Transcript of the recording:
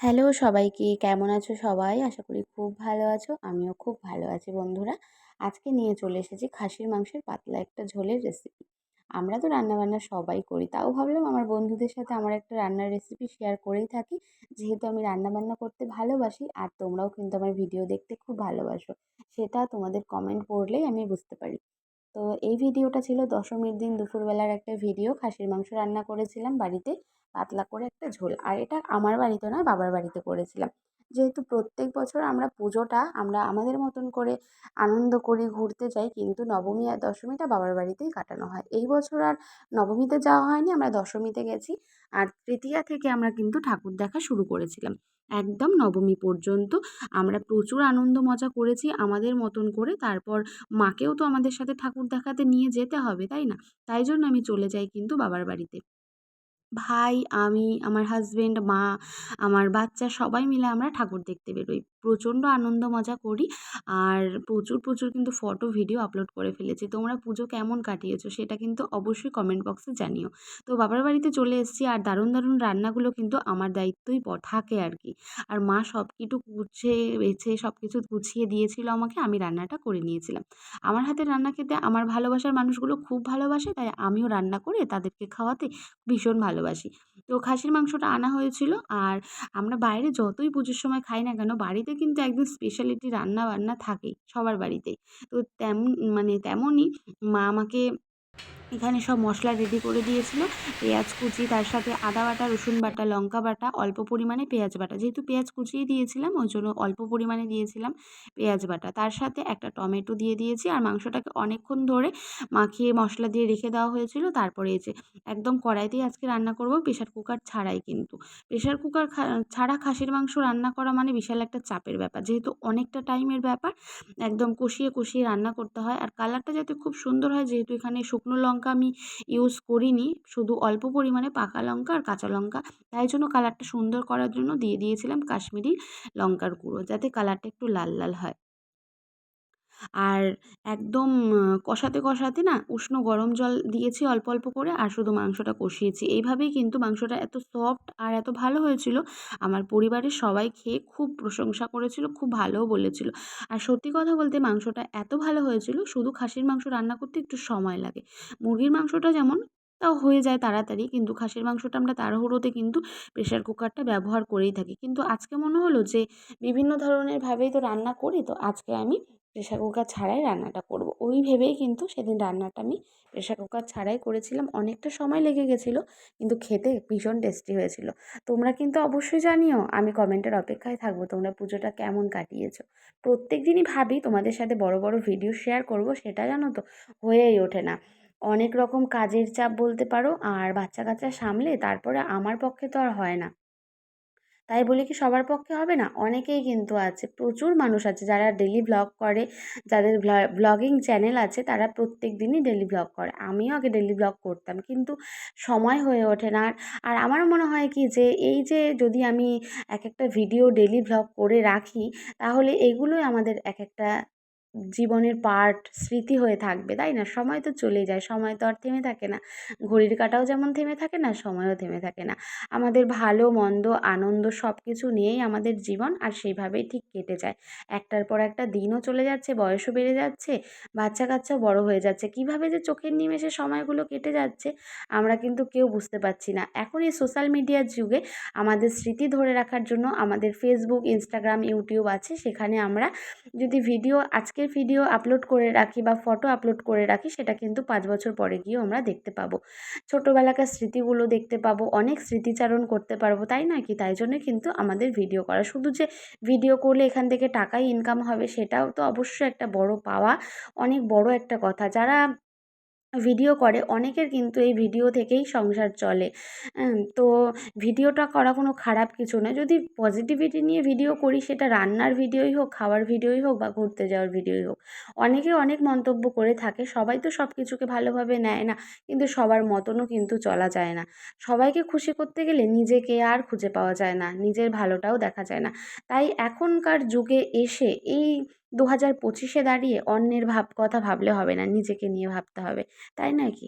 Hello সবাইকে, কেমন আছো সবাই? আশা করি খুব ভালো আছো, আমিও খুব ভালো আছি বন্ধুরা। আজকে নিয়ে চলে এসেছি খাসির মাংসের পাতলা একটা ঝোলের রেসিপি আমরা তো রান্নাবান্না সবাই করি, তাও ভাবলাম আমার বন্ধুদের সাথে আমার একটা রান্নার রেসিপি শেয়ার করেই থাকি। যেহেতু আমি রান্নাবান্না করতে ভালোবাসি, আর তোমরাও কিন্তু আমার ভিডিও দেখতে খুব ভালোবাসো, সেটা তোমাদের কমেন্ট পড়লেই আমি বুঝতে পারি। তো এই ভিডিওটা ছিল দশমীর দিন দুপুরবেলার একটা ভিডিও। খাসির মাংস রান্না করেছিলাম বাড়িতে, পাতলা করে একটা ঝোল। আর এটা আমার বাড়িতে নয়, বাবার বাড়িতে করেছিলাম। যেহেতু প্রত্যেক বছর আমরা পুজোটা, আমরা আমাদের মতন করে আনন্দ করি, ঘুরতে যাই, কিন্তু নবমী আর দশমীটা বাবার বাড়িতেই কাটানো হয়। এই বছর আর নবমীতে যাওয়া হয়নি, আমরা দশমীতে গেছি। আর তৃতীয়া থেকে আমরা কিন্তু ঠাকুর দেখা শুরু করেছিলাম। একদম নবমী পর্যন্ত। আমরা প্রচুর আনন্দ মজা করেছি আমাদের মতন করে। তারপর মাকেও তো আমাদের সাথে ঠাকুর দেখাতে নিয়ে যেতে হবে, তাই না? তাই জন্য আমি চলে যাই কিন্তু বাবার বাড়িতে। ভাই, আমি, আমার হাজবেন্ড মা, আমার বাচ্চা সবাই মিলে আমরা ঠাকুর দেখতে বেরোই। প্রচণ্ড আনন্দ মজা করি। আর প্রচুর প্রচুর কিন্তু ফটো ভিডিও আপলোড করে ফেলেছি। তোমরা পুজো কেমন কাটিয়েছো সেটা কিন্তু অবশ্যই কমেন্ট বক্সে জানিও। তো বাবার বাড়িতে চলে এসেছি আর দারুণ দারুণ রান্নাগুলো কিন্তু আমার দায়িত্বই থাকে আর কি। আর মা সব কিছু গুছিয়ে বেছে সব কিছু গুছিয়ে দিয়েছিল আমাকে, আমি রান্নাটা করে নিয়েছিলাম। আমার হাতের রান্না খেতে আমার ভালোবাসার মানুষগুলো খুব ভালোবাসে, তাই আমিও রান্না করে তাদেরকে খাওয়াতে ভীষণ ভালোবাসি। তো খাসির মাংসটা আনা হয়েছিল আর আমরা বাইরে যতই পুজোর সময় খাই না কেন, বাড়িতে কিন্তু একদম স্পেশালিটি রান্না বান্না থাকেই সবার বাড়িতেই। তো তেমন মানে তেমনই মা আমাকে এখানে সব মশলা রেডি করে দিয়েছিল। পেঁয়াজ কুচি, তার সাথে আদা বাটা, রসুন বাটা, লঙ্কা বাটা, অল্প পরিমাণে পেঁয়াজ বাটা। যেহেতু পেঁয়াজ কুচিয়ে দিয়েছিলাম, ওই জন্য অল্প পরিমাণে দিয়েছিলাম পেঁয়াজ বাটা। তার সাথে একটা টমেটো দিয়ে দিয়েছি আর মাংসটাকে অনেকক্ষণ ধরে মাখিয়ে মশলা দিয়ে রেখে দেওয়া হয়েছিল। তারপরে এই যে একদম কড়াইতেই আজকে রান্না করব, প্রেশার কুকার ছাড়াই কিন্তু। প্রেশার কুকার ছাড়া খাসির মাংস রান্না করা মানে বিশাল একটা চাপের ব্যাপার। যেহেতু অনেকটা টাইমের ব্যাপার, একদম কষিয়ে কষিয়ে রান্না করতে হয়। আর কালারটা যাতে খুব সুন্দর হয়, যেহেতু এখানে শুকনো লঙ্কা লঙ্কা আমি ইউজ করিনি। শুধু অল্প পরিমাণে পাকা লঙ্কা আর কাঁচা লঙ্কা। তাই জন্য কালারটা সুন্দর করার জন্য দিয়ে দিয়েছিলাম কাশ্মীরি লঙ্কার গুঁড়ো, যাতে কালারটা একটু লাল লাল হয়। আর একদম কষাতে কষাতে না উষ্ণ গরম জল দিয়েছি অল্প অল্প করে আর শুধু মাংসটা কষিয়েছি। এইভাবেই কিন্তু মাংসটা এত সফট আর এত ভালো হয়েছিল, আমার পরিবারের সবাই খেয়ে খুব প্রশংসা করেছিল, খুব ভালোও বলেছিল। আর সত্যি কথা বলতে মাংসটা এত ভালো হয়েছিল, শুধু খাসির মাংস রান্না করতে একটু সময় লাগে। মুরগির মাংসটা যেমন তাও হয়ে যায় তাড়াতাড়ি, কিন্তু খাসির মাংসটা আমরা তাড়াহুড়োতে কিন্তু প্রেশার কুকারটা ব্যবহার করেই থাকি। কিন্তু আজকে মনে হলো যে, বিভিন্ন ধরনের ভাবেই তো রান্না করি, তো আজকে আমি প্রেশার কুকার ছাড়াই রান্নাটা করব। ওই ভেবেই কিন্তু সেদিন রান্নাটা আমি প্রেশার কুকার ছাড়াই করেছিলাম। অনেকটা সময় লেগে গেছিল, কিন্তু খেতে ভীষণ টেস্টি হয়েছিল। তোমরা কিন্তু অবশ্যই জানিও, আমি কমেন্টের অপেক্ষায় থাকব, তোমরা পুজোটা কেমন কাটিয়েছো? প্রত্যেক দিনই ভাবি তোমাদের সাথে বড় বড় ভিডিও শেয়ার করব, সেটা জানো তো, হয়েই ওঠে না। অনেক রকম কাজের চাপ বলতে পারো, আর বাচ্চা কাচ্চা সামলে তারপরে আমার পক্ষে তো আর হয় না। তাই বলে কি সবার পক্ষে হবে না? অনেকেই কিন্তু আছে, প্রচুর মানুষ আছে যারা ডেলি ব্লগ করে, যাদের ব্লগিং চ্যানেল আছে তারা প্রত্যেক দিনই ডেলি ব্লগ করে। আমিও আগে ডেলি ব্লগ করতাম কিন্তু সময় হয়ে ওঠে না। আর আমার মনে হয় কি যে এই যে যদি আমি এক একটা ভিডিও ডেলি ব্লগ করে রাখি, তাহলে এগুলোই আমাদের এক একটা জীবনের পার্ট, স্মৃতি হয়ে থাকবে, তাই না? সময় তো চলে যায়, সময় তো আর থেমে থাকে না। ঘড়ির কাঁটাও যেমন থেমে থাকে না, সময়ও থেমে থাকে না। আমাদের ভালো, মন্দ, আনন্দ সব কিছু নিয়েই আমাদের জীবন আর সেইভাবেই ঠিক কেটে যায়। একটার পর একটা দিনও চলে যাচ্ছে, বয়সও বেড়ে যাচ্ছে বাচ্চা কাচ্চাও বড় হয়ে যাচ্ছে। কীভাবে যে চোখের নিমেষে সময়গুলো কেটে যাচ্ছে, আমরা কিন্তু কেউ বুঝতে পারছি না। এখন এই সোশ্যাল মিডিয়ার যুগে আমাদের স্মৃতি ধরে রাখার জন্য আমাদের ফেসবুক ইনস্টাগ্রাম ইউটিউব আছে। সেখানে আমরা যদি ভিডিও আজকে ভিডিও আপলোড করে রাখি বা ফটো আপলোড করে রাখি, সেটা কিন্তু পাঁচ বছর পরে গিয়েও আমরা দেখতে পাবো। ছোটোবেলাকার স্মৃতিগুলো দেখতে পাবো, অনেক স্মৃতিচারণ করতে পারব, তাই না কি? তাই জন্যে কিন্তু আমাদের ভিডিও করা। শুধু যে ভিডিও করলে এখান থেকে টাকাই ইনকাম হবে, সেটাও তো অবশ্যই একটা বড় পাওয়া, অনেক বড় একটা কথা। যারা ভিডিও করে, অনেকের কিন্তু এই ভিডিও থেকেই সংসার চলে। তো ভিডিওটা করা কোনো খারাপ কিছু নয়। যদি পজিটিভিটি নিয়ে ভিডিও করি, সেটা রান্নার ভিডিওই হোক, খাওয়ার ভিডিওই হোক বা ঘুরতে যাওয়ার ভিডিওই হোক, অনেকে অনেক মন্তব্য করে থাকে, সবাই তো সব কিছুকে ভালোভাবে নেয় না, কিন্তু সবার মতনও কিন্তু চলা যায় না। সবাইকে খুশি করতে গেলে নিজেকে আর খুঁজে পাওয়া যায় না, নিজের ভালোটাও দেখা যায় না। তাই এখনকার যুগে এসে এই দু হাজার পঁচিশে দাঁড়িয়ে অন্যের ভাব কথা ভাবলে হবে না, নিজেকে নিয়ে ভাবতে হবে। তাই নয় কি?